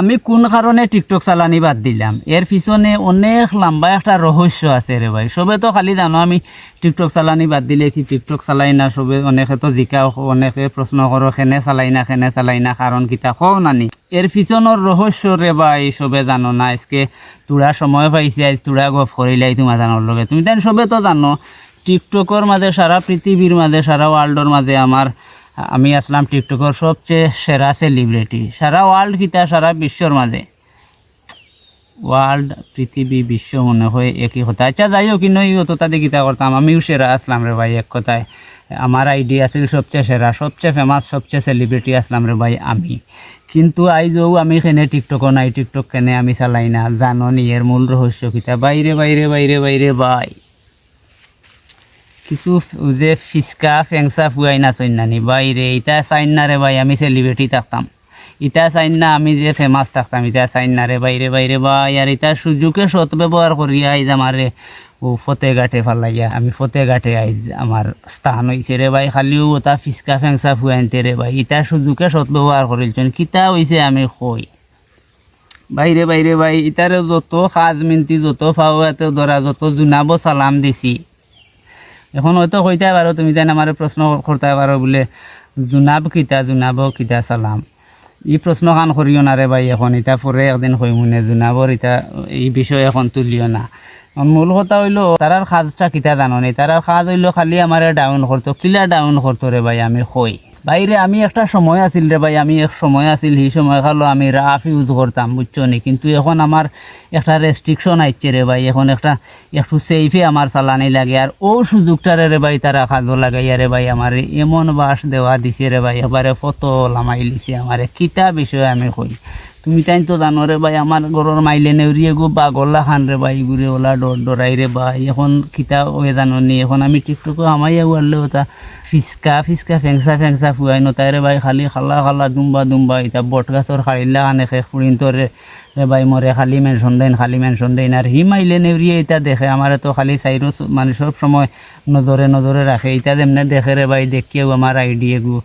আমি কোন কারণে টিকটক চালানি বাদ দিলাম? এর পিছনে অনেক লম্বা একটা রহস্য আছে রে ভাই। সবে তো খালি জানো, আমি টিকটক চালানি বাদ দিলেছি টিকটক চালাই না, সবে অনেকে তো জিকাও অনেকে প্রশ্ন করো খেনে চালাই না খেনে চালাই না কারণ কিতা কও নানি এর পিছনের রহস্য রে ভাই, সবে জানো না, আজকে তোরা সময় পাইছে, আজ তোরা গপ করিলাই তোমার জানোর লগে। তুমি তাই সবে তো জানো টিকটকর মাঝে সারা পৃথিবীর মাঝে সারা ওয়ার্ল্ডর মাঝে আমার আমি আসলাম টিকটকর সবচেয়ে সেরা সেলিব্রিটি সারা ওয়ার্ল্ড কিতা, সারা বিশ্বর মাঝে। ওয়ার্ল্ড পৃথিবী, বিশ্ব মনে হয় একই কথা আচ্ছা যাই হোক কিন্তু এই অতটা দিয়ে গীতা করতাম, আমিও সেরা আসলাম রে ভাই, এক কথায়। আমার আইডি আছিল সবচেয়ে সেরা, সবচেয়ে ফেমাস সবচেয়ে সেলিব্রিটি আসলাম রে ভাই, আমি। কিন্তু আইজও আমি কেনে টিকটকও নাই, টিকটক কেনে আমি চালাই না, জানো নি এর মূল রহস্য কিতা। বাইরে বাইরে বাইরে বাইরে ভাই। কিছু যে ফিসকা ফেংসা ফুয়াই না চৈনানি। বাইরে ইটা চাইন না রে ভাই আমি সেলিব্রিটি থাকতাম। ইটা চাইন না আমি যে ফেমাস থাকতাম ইটা চাইন না রে বাইরে বাইরে ভাই আর ইটা সুযোগে সৎ ব্যবহার করিয়া আইজ আমারে ও ফতেঘাটে ফালাইয়া আমি ফতে ফতেঘাটে আইজ আমার স্থান হয়েছে রে ভাই খালিও ওটা ফিসকা ফেংসা ফুয়াইনতে রে ভাই ইটা সুযোগে সৎ ব্যবহার করিলছেন কিতা হয়েছে আমি কই বাইরে বাইরে ভাই ইতারে যত সাজ মিনতি, যত ফাও এত ধরা যত জুনাব সালাম দিছি। এখন হয়তো হইতে পারো, তুমি তাই আমার প্রশ্ন করতে পারো বলে, জুনাব কিতা জুনাব কিতা চালাম ই প্রশ্ন খান করিও না রে ভাই এখন ইটা পরে একদিন হই মনে জুনাবর ইটা এই বিষয় এখন তুলিও না। মূল কথা হইল তারার কাজটা কিতা জানো নি তারার কাজ হইল খালি আমার ডাউন করতো কিলা ডাউন করতো রে ভাই আমি কই বাইরে আমি একটা সময় আছিল রে ভাই, আমি এক সময় আছিল, সেই সময় খালো আমি রাফ ইউজ করতাম, বুঝছ নি? কিন্তু এখন আমার একটা রেস্ট্রিকশন আইছে রে ভাই, এখন একটা একটু সেফে আমার চালানি লাগে, আর ও সুযোগটা রে ভাই তারা খাদ্য লাগে রে ভাই, আমার এমন বাস দেওয়া দিছে রে ভাই, এবারে ফটো লামাই লিছে আমার, কিতা বিষয়ে আমি কই? তুমি তো জানো রে ভাই আমার ঘরের মাইলে নেউরিয়ে গো বা গলা খান রে ভাই ঘুরে ওলা ডর ডরাই রে ভাই। এখন কিতা ওয়ে জানো নি এখন আমি টিকটকে আমাইয়া উয়ারলে ওটা ফিসকা ফিসকা ফেংসা ফেংসা ফুয়াই নতাই রে ভাই, খালি খালা খালা দুম্বা দুম্বা, ইতা বট গাছর খাইলা আনে শেষ পুরিন তোর রে রে ভাই মরে খালি মেনশন দেন, খালি মেনশন দেন। আর হি মাইলে নেউরিয়ে ইতা দেখে আমার তো খালি চাইরো মানে সময় নজরে নজরে রাখে ইতা যেমনে দেখে রে ভাই, দেখিয়েও আমার আইডিয়ে গু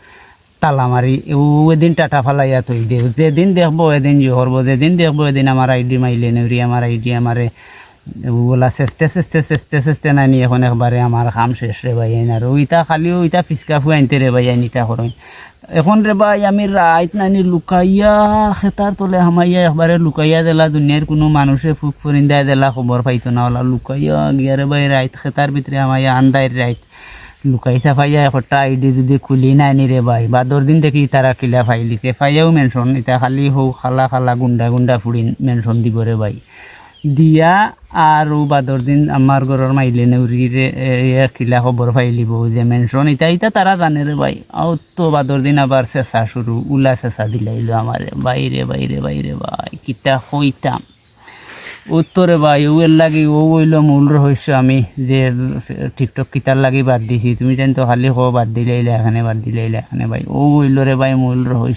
তালা মারি ও এদিন টাটা ফালাইয়া থই দে, যেদিন দেখব এদিন ইয়ে করব, যেদিন দেখব এদিন আমার আইডি মাইলে নেউরি আমার আইডি আমারে ওলা চেষ্টা চেষ্টা চেষ্টা চেষ্টা নাই নি এখন একবারে আমার কাম শেষ রে ভাই আইন আর ইটা খালিও ইটা ফিসকা ফুয়া আনতে রে ভাই আইন ইটা করই এখন রে ভাই আমি রাইত নানি লুকাইয়া খেতার তলে হামাইয়া একবারে লুকাইয়া দিলা দুনিয়ার কোনো মানুষে ফুক ফুরিন্দা দিলা খবর পাইতো না ওলা। লুকাইয়া গিয়া রে ভাই রাইত খেতার ভিতরে হামাইয়া আন্দাই রাইত লুকাই সাফাইয়া একটা আইডি যদি খুলি নাই নি রে ভাই। বাদর দিন দেখি তারা কিলা ফাইলিছে ফাইয়াও মেনশন এটা খালি হোক খালা খালা গুন্ডা গুন্ডা ফুড়ি মেনশন দিব রে ভাই। দিয়া আৰু বাদৰ দিন আমাৰ ঘৰৰ মাইলে নেউৰিৰে কিলা খবৰ ফাইলিব যে মেনশ্যন ইতা ইতা তারা জানে রে ভাই। আও তো বাদর দিন আবার চেঁচা শুরু, উলা চেঁচা দিলাইলো আমারে বাইরে বাইরে বাইরে ভাই। কিতা কইতাম। উত্তরে ভাই ও এর লাগি ও বইল মূল রহস্য আমি, যে টিকটক কিতার লাগি বাদ দিছি। তুমি জানি খালি হো বাদ দিলে এখানে বাদ দিলে এখানে ভাই। ও বইল রে ভাই মূল রহস্য।